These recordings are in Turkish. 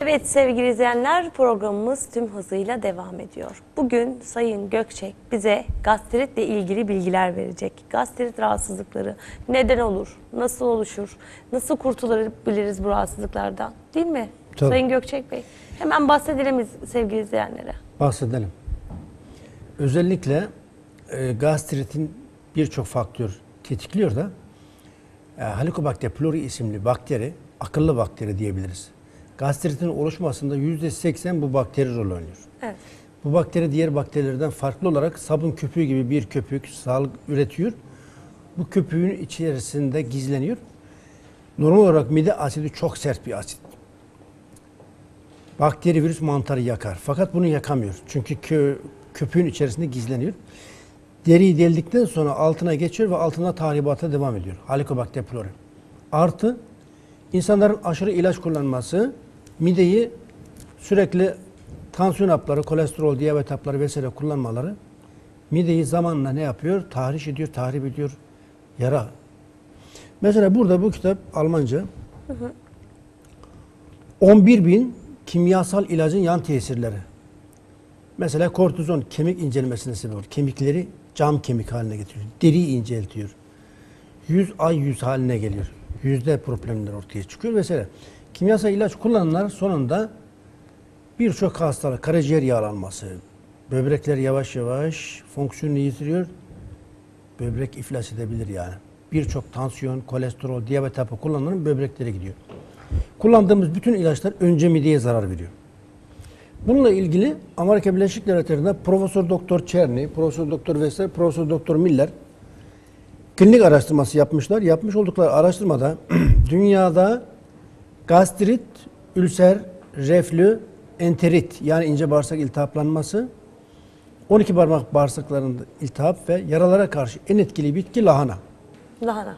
Evet sevgili izleyenler programımız tüm hızıyla devam ediyor. Bugün Sayın Gökçek bize gastritle ilgili bilgiler verecek. Gastrit rahatsızlıkları neden olur, nasıl oluşur, nasıl kurtulabiliriz bu rahatsızlıklardan değil mi? Tabii. Sayın Gökçek Bey hemen bahsedelim sevgili izleyenlere. Bahsedelim. Özellikle e, gastritin birçok faktör tetikliyor da e, Helicobacter pylori isimli bakteri akıllı bakteri diyebiliriz. Gastritin oluşmasında %80 bu bakteri rol oynuyor. Evet. Bu bakteri diğer bakterilerden farklı olarak sabun köpüğü gibi bir köpük sağlık üretiyor. Bu köpüğün içerisinde gizleniyor. Normal olarak mide asidi çok sert bir asit. Bakteri, virüs, mantarı yakar. Fakat bunu yakamıyor. Çünkü kö, köpüğün içerisinde gizleniyor. Deriyi deldikten sonra altına geçiyor ve altında tahribata devam ediyor. Helicobacter pylori. Artı insanların aşırı ilaç kullanması mideyi sürekli tansiyon hapları, kolesterol, diyabet hapları vesaire kullanmaları mideyi zamanla ne yapıyor? Tahriş ediyor, tahrip ediyor, yara. Mesela burada bu kitap Almanca. 11 bin kimyasal ilacın yan tesirleri. Mesela kortizon kemik incelmesine sebep olur. Kemikleri cam kemik haline getiriyor. Deriyi inceltiyor. Yüz ay yüz haline geliyor. Yüzde problemler ortaya çıkıyor vesaire. Kimyasal ilaç kullananlar sonunda birçok hastalık, karaciğer yağlanması, böbrekler yavaş yavaş fonksiyonunu yitiriyor. Böbrek iflas edebilir yani. Birçok tansiyon, kolesterol, diyabet hapı kullananların böbreklere gidiyor. Kullandığımız bütün ilaçlar önce mideye zarar veriyor. Bununla ilgili Amerika Birleşik Devletleri'nde Profesör Doktor Çerny, Profesör Doktor Vesser, Profesör Doktor Miller klinik araştırması yapmışlar. Yapmış oldukları araştırmada dünyada gastrit, ülser, reflü, enterit yani ince bağırsak iltihaplanması, 12 parmak bağırsaklarında iltihap ve yaralara karşı en etkili bitki lahana. Lahana.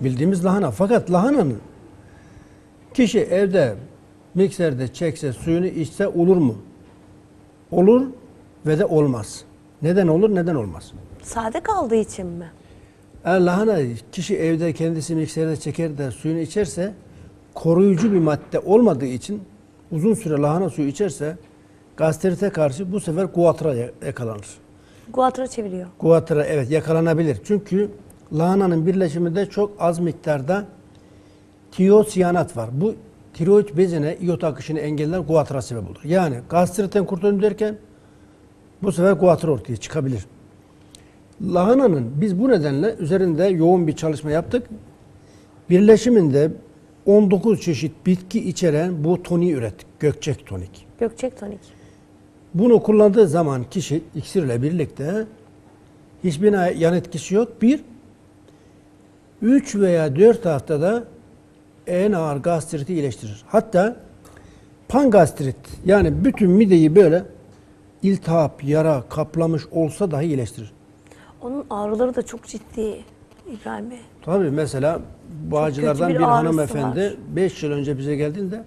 Bildiğimiz lahana. Fakat lahananın kişi evde mikserde çekse suyunu içse olur mu? Olur ve de olmaz. Neden olur neden olmaz? Sade kaldığı için mi? Eğer lahana kişi evde kendisi mikserde çeker de suyunu içerse koruyucu bir madde olmadığı için uzun süre lahana suyu içerse gastrite karşı bu sefer guatra yakalanır. Guatra çeviriyor. Guatra evet yakalanabilir. Çünkü lahananın birleşiminde çok az miktarda tiyosiyanat var. Bu tiroid bezine iyot akışını engeller guatra sebep olur. Yani gastritten kurtulalım derken bu sefer guatra ortaya çıkabilir. Lahananın biz bu nedenle üzerinde yoğun bir çalışma yaptık. Birleşiminde 19 çeşit bitki içeren bu toniği ürettik. Gökçek tonik. Gökçek tonik. Bunu kullandığı zaman kişi iksirle birlikte hiçbir yan etkisi yok. Bir, 3 veya 4 haftada en ağır gastriti iyileştirir. Hatta pangastrit yani bütün mideyi böyle iltihap, yara kaplamış olsa dahi iyileştirir. Onun ağrıları da çok ciddi İbrahim Bey. Tabii mesela Bağcılardan bir, bir hanımefendi var. 5 yıl önce bize geldiğinde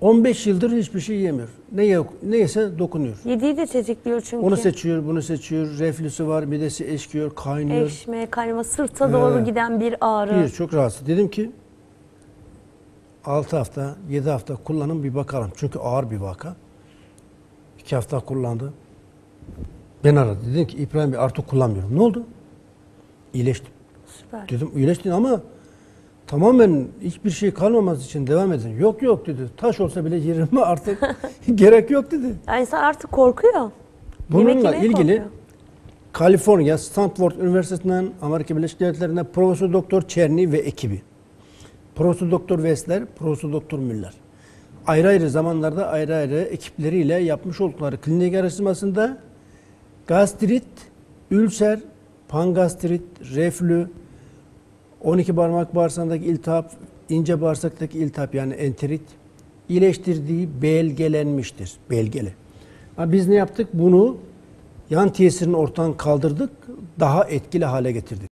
15 yıldır hiçbir şey yemiyor. Ne yok, neyse dokunuyor. Yediği de tetikliyor çünkü. Onu seçiyor, bunu seçiyor. Reflüsü var, midesi eşkiyor, kaynıyor. Ekşime, kaynama, sırta doğru Evet. giden bir ağrı. Bir çok rahatsız. Dedim ki 6 hafta, 7 hafta kullanın bir bakalım. Çünkü ağır bir vaka. 2 hafta kullandı. Ben aradı. Dedim ki İbrahim Bey artık kullanmıyorum. Ne oldu? İyileştim. Süper. Dedim iyileştin ama tamamen hiçbir şey kalmaması için devam edin. Yok yok dedi. Taş olsa bile yerim artık gerek yok dedi. Yani insan artık korkuyor. Bununla ilgili korkuyor. Kaliforniya Stanford Üniversitesi'nden Amerika Birleşik Devletleri'nde Profesör Doktor Çerny ve ekibi. Profesör Doktor Wessler, Profesör Doktor Müller. Ayrı ayrı zamanlarda ayrı ayrı ekipleriyle yapmış oldukları klinik araştırmasında gastrit, ülser, pangastrit, reflü, 12 parmak bağırsağındaki iltihap, ince bağırsaktaki iltihap yani enterit iyileştirdiği belgelenmiştir. Belgeli. Ha, biz ne yaptık? Bunu yan tesirini ortadan kaldırdık, daha etkili hale getirdik.